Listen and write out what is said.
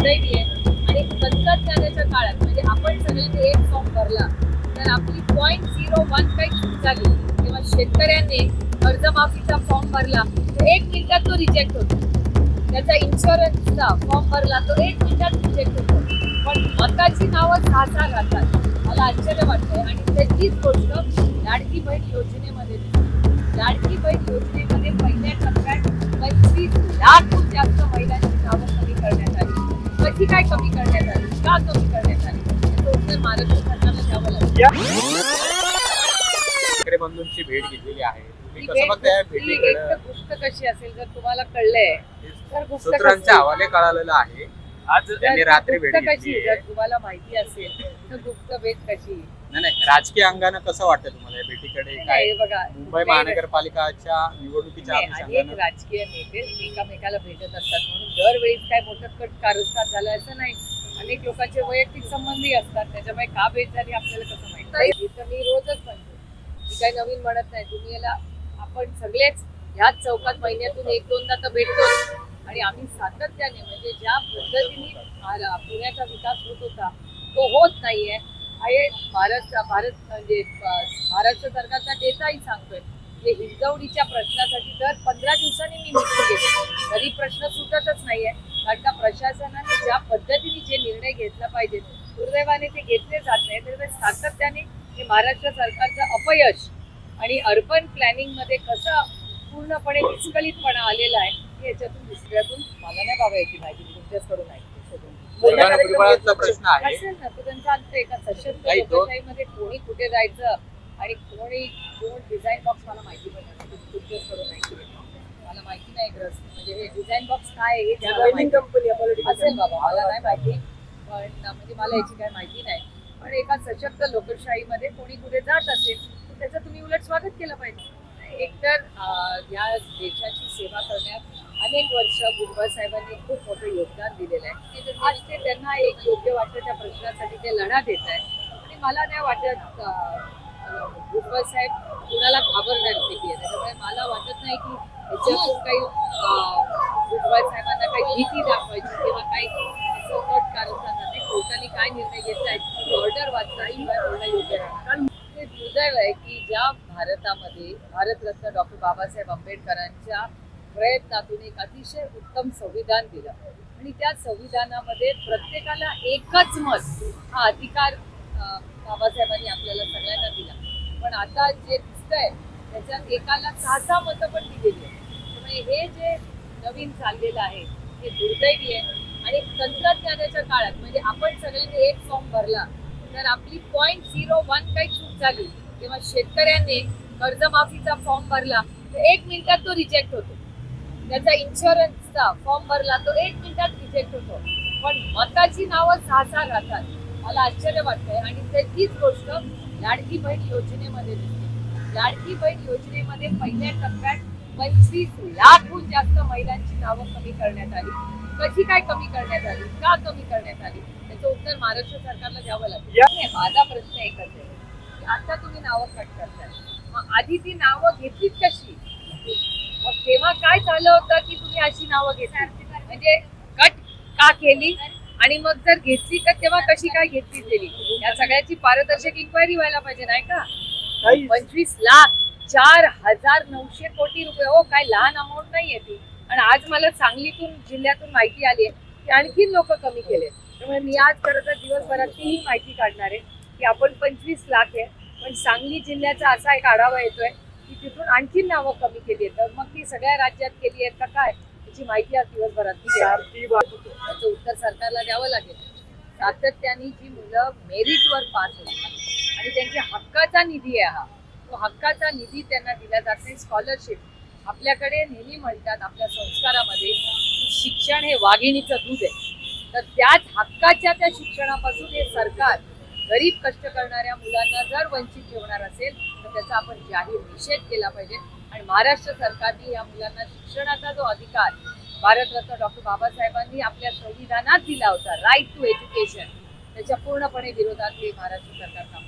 Society आहे. आणि तंत्रज्ञानाच्या काळात म्हणजे आपण सगळ्यांनी एक फॉर्म भरला तर आपली पॉईंट झिरो वन काही चूक झाली किंवा शेतकऱ्यांनी कर्जमाफीचा फॉर्म भरला तर एक मिनिटात तो रिजेक्ट होतो. त्याचा इन्शुरन्सचा फॉर्म भरला तो एक मिनिटात रिजेक्ट होतो. पण मताची नावं सहा सहा राहतात. मला आश्चर्य वाटतंय. आणि त्याचीच गोष्ट लाडकी बहीण योजनेमध्ये लाडकी बहीण योजनेमध्ये पहिल्या टप्प्यात पंचवीस लाख कशी काय कमी करण्यात आली? का कमी करण्यात आली? महाराष्ट्र द्यावं ठाकरे बंधूंची भेट घेतलेली आहे. तुम्ही कसं भेट बघताय एक भेटीकडे? तर गुप्त कशी असेल जर तुम्हाला कळलंय? तर गुप्त सूत्रांच्या कशी? हवाले कळालेलं आहे. आज त्यांनी तर रात्री भेट गुप्त कशी? घेतली जर तुम्हाला माहिती असेल तर गुप्त भेट कशी? नाही नाही राजकीय अंगानं कसं वाटतं तुम्हाला या भेटीकडे? काय? बघा मुंबई महानगरपालिकाच्या निवडणुकीच्या नाही, अनेक अनुषंगानं राजकीय नेते एकामेकाला भेटत असतात म्हणून दरवेळी काय मोठं कट कारस्थान झालं असं नाही. अनेक लोकांचे वैयक्तिक संबंधी असतात त्याच्यामुळे का भेट झाली आपल्याला कसं माहिती? इथं मी रोजच म्हणते. मी काही नवीन म्हणत नाही. तुम्ही याला आपण सगळेच ह्याच चौकात महिन्यातून एक दोनदा तर भेटतो. आणि आम्ही सातत्याने म्हणजे ज्या पद्धतीने आ- पुण्याचा विकास होत होता तो होत नाहीये. आहे. महाराष्ट्र भारत म्हणजे महाराष्ट्र सरकारचा नेताही सांगतोय म्हणजे हिंजवडीच्या प्रश्नासाठी दर पंधरा दिवसांनी मी मिटिंग घेते. तरी प्रश्न सुटतच नाहीये. कारण का प्रशासनाने ज्या पद्धतीने जे निर्णय घेतला पाहिजे दुर्दैवाने ते घेतले जात नाही. तर सातत्याने हे महाराष्ट्र सरकारचं अपयश आणि अर्बन प्लॅनिंगमध्ये कसं पूर्णपणे विस्कळीतपणा आलेला आहे हे याच्यातून दुसऱ्यातून मला नाही बाबा याची माहिती. मी तुमच्याचकडून आहे भुजबळांचा प्रश्न आहे. असेल ना तो त्यांचा अर्थ एका सशक्त काही लोकशाहीमध्ये कोणी कुठे जायचं आणि कोणी कोण डिझाईन बॉक्स मला माहिती पण नाही. तु- तुमच्याचकडून ऐकते मला माहिती नाही ग्रस्त म्हणजे हे डिझाईन बॉक्स काय हे असेल बाबा मला नाही माहिती. पण म्हणजे मला याची काय माहिती नाही. पण एका सशक्त लोकशाहीमध्ये कोणी कुठे जात असेल तर त्याचं तुम्ही उलट स्वागत केलं पाहिजे. एकतर या देशाची सेवा करण्यात अनेक वर्ष गुरुबा साहेबांनी खूप मोठं योगदान दिलेलं आहे. आज ते त्यांना एक योग्य वाटतं त्या प्रश्नासाठी ते लढा देत आहेत. आणि मला नाही वाटत गुरुबा साहेब कुणाला घाबरणार पैकी आहे. त्याच्यामुळे मला वाटत नाही की याच्यातून काही गुरुबा साहेबांना काही भीती दाखवायची किंवा काही असं कट ते कोर्टाने काय निर्णय घेतलाय ऑर्डर वाचता शिवाय बोलणं योग्य कारण ते दुर्दैव आहे की ज्या भारतामध्ये भारतरत्न डॉक्टर बाबासाहेब आंबेडकरांच्या प्रयत्नातून एक अतिशय उत्तम संविधान दिलं. आणि त्या संविधानामध्ये प्रत्येकाला एकच मत हा अधिकार बाबासाहेबांनी आपल्याला सगळ्यांना दिला. पण आता जे दिसतंय त्याच्यात एकाला सहा सहा मतं पण दिलेली आहे. त्यामुळे हे जे नवीन चाललेलं आहे हे दुर्दैवी आहे. आणि तंत्रज्ञानाच्या काळात म्हणजे आपण सगळ्यांनी एक फॉर्म भरला तर आपली पॉईंट झिरो वन काही चूक झाली किंवा शेतकऱ्यांनी कर्जमाफीचा फॉर्म भरला तर एक मिनिटात तो रिजेक्ट होतो. त्याचा इन्शुरन्सचा फॉर्म भरला तो एक मिनिटात रिजेक्ट होतो. पण मताची नावं सहा सहा राहतात. मला आश्चर्य वाटतंय. आणि त्याचीच गोष्ट लाडकी बहीण योजनेमध्ये दिसते. लाडकी बहीण योजनेमध्ये पहिल्या टप्प्यात पंचवीस लाखहून जास्त महिलांची नावं कमी करण्यात आली. कशी काय कमी करण्यात आली? का कमी करण्यात आली? त्याचं उत्तर महाराष्ट्र सरकारला द्यावं नाही, माझा प्रश्न एकच आहे. की आता तुम्ही नावं कट करताय. मग आधी ती नावं घेतलीच कशी? मग तेव्हा काय झालं होतं की तुम्ही अशी नावं घेतली? म्हणजे कट का केली? आणि मग जर घेतली तर तेव्हा कशी काय घेतली गेली या सगळ्याची पारदर्शक इन्क्वायरी व्हायला पाहिजे नाही का? पंचवीस लाख चार हजार नऊशे कोटी रुपये. हो काय लहान अमाऊंट नाहीये ती. आणि आज मला सांगलीतून जिल्ह्यातून माहिती आली आहे की आणखीन लोक कमी केले त्यामुळे मी आज खरं तर दिवसभरात तीही माहिती काढणार आहे की आपण पंचवीस लाख आहे. पण सांगली जिल्ह्याचा असा एक आढावा येतोय की तिथून आणखीन नावं कमी केली आहेत. तर मग ती सगळ्या राज्यात केली आहेत का काय याची माहिती आज दिवसभरात. त्याचं उत्तर सरकारला द्यावं लागेल. सातत्याने जी मुलं मेरिटवर पास होतात आणि त्यांच्या हक्काचा निधी आहे हा तो हक्काचा निधी त्यांना दिला जात नाही. स्कॉलरशिप आपल्याकडे नेहमी म्हणतात आपल्या संस्कारामध्ये की शिक्षण हे वाघिणीचं दूध आहे. तर त्याच हक्काच्या त्या शिक्षणापासून हे सरकार गरीब कष्ट करणाऱ्या मुलांना जर वंचित ठेवणार असेल तर त्याचा आपण जाहीर निषेध केला पाहिजे. आणि महाराष्ट्र सरकारने या मुलांना शिक्षणाचा जो अधिकार भारतरत्न डॉक्टर बाबासाहेबांनी आपल्या संविधानात दिला होता राईट टू एज्युकेशन त्याच्या पूर्णपणे विरोधात हे महाराष्ट्र सरकार काम